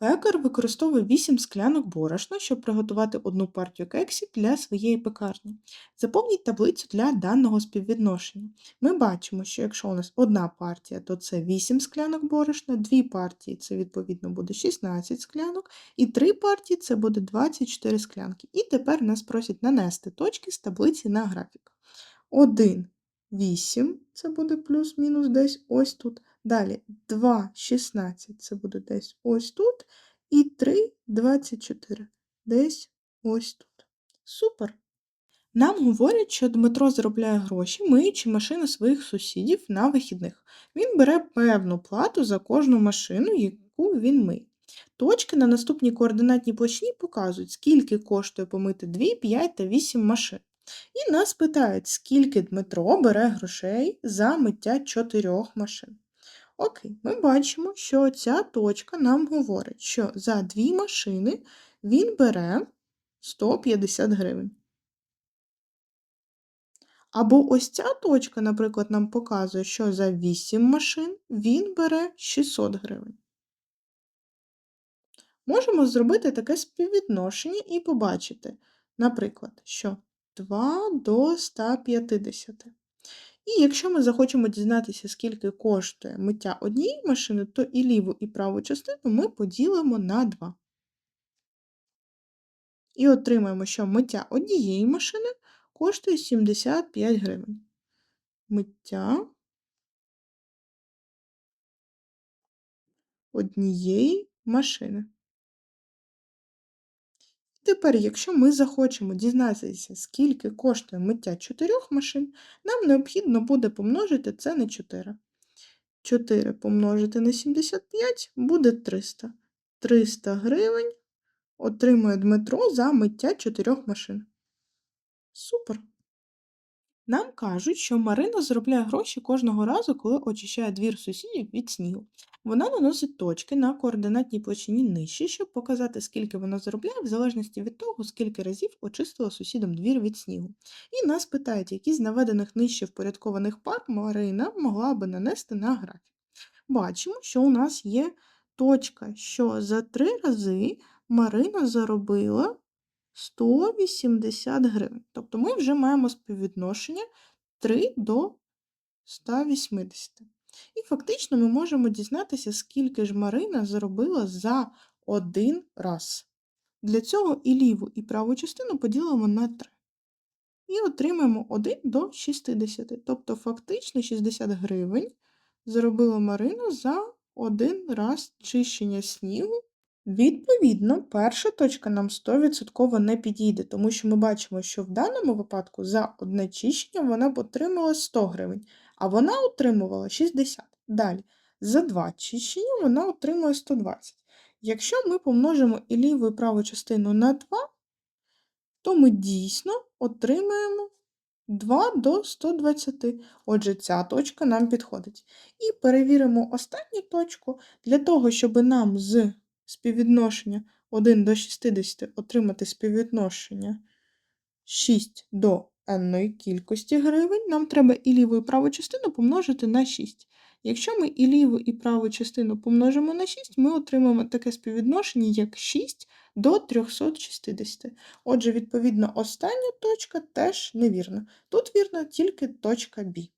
Пекар використовує 8 склянок борошна, щоб приготувати одну партію кексів для своєї пекарні. Заповніть таблицю для даного співвідношення. Ми бачимо, що якщо у нас одна партія, то це 8 склянок борошна, дві партії це відповідно буде 16 склянок, і три партії це буде 24 склянки. І тепер нас просять нанести точки з таблиці на графік. 1, 8, це буде плюс-мінус десь ось тут. Далі 2, 16, це буде десь ось тут. І 3, 24, десь ось тут. Супер! Нам говорять, що Дмитро заробляє гроші, миючи машини своїх сусідів на вихідних. Він бере певну плату за кожну машину, яку він миє. Точки на наступній координатній площині показують, скільки коштує помити 2, 5 та 8 машин. І нас питають, скільки Дмитро бере грошей за миття 4 машин. Окей, ми бачимо, що ця точка нам говорить, що за дві машини він бере 150 гривень. Або ось ця точка, наприклад, нам показує, що за 8 машин він бере 600 гривень. Можемо зробити таке співвідношення і побачити, наприклад, що 2 до 150. І якщо ми захочемо дізнатися, скільки коштує миття однієї машини, то і ліву, і праву частину ми поділимо на 2. І отримаємо, що миття однієї машини коштує 75 гривень. Миття однієї машини. Тепер, якщо ми захочемо дізнатися, скільки коштує миття 4 машин, нам необхідно буде помножити це на 4. 4 помножити на 75 буде 300. 300 гривень отримує Дмитро за миття 4 машин. Супер! Нам кажуть, що Марина заробляє гроші кожного разу, коли очищає двір сусідів від снігу. Вона наносить точки на координатній площині нижче, щоб показати, скільки вона заробляє, в залежності від того, скільки разів очистила сусідам двір від снігу. І нас питають, які з наведених нижче впорядкованих пар Марина могла би нанести на графік. Бачимо, що у нас є точка, що за три рази Марина заробила 180 гривень. Тобто ми вже маємо співвідношення 3 до 180. І фактично ми можемо дізнатися, скільки ж Марина заробила за один раз. Для цього і ліву, і праву частину поділимо на 3. І отримаємо 1 до 60. Тобто, фактично 60 гривень заробила Марина за один раз чищення снігу Відповідно, перша точка нам 100% не підійде, тому що ми бачимо, що в даному випадку за одне чищення вона б отримала 100 гривень, а вона отримувала 60. Далі, за два чищення вона отримує 120. Якщо ми помножимо і ліву і праву частину на 2, то ми дійсно отримаємо 2 до 120. Отже, ця точка нам підходить. І перевіримо останню точку для того, щоб нам з співвідношення 1 до 60 отримати співвідношення 6 до n кількості гривень, нам треба і ліву і праву частину помножити на 6. Якщо ми і ліву і праву частину помножимо на 6, ми отримаємо таке співвідношення, як 6 до 360. Отже, відповідно, остання точка теж невірна. Тут вірна тільки точка B.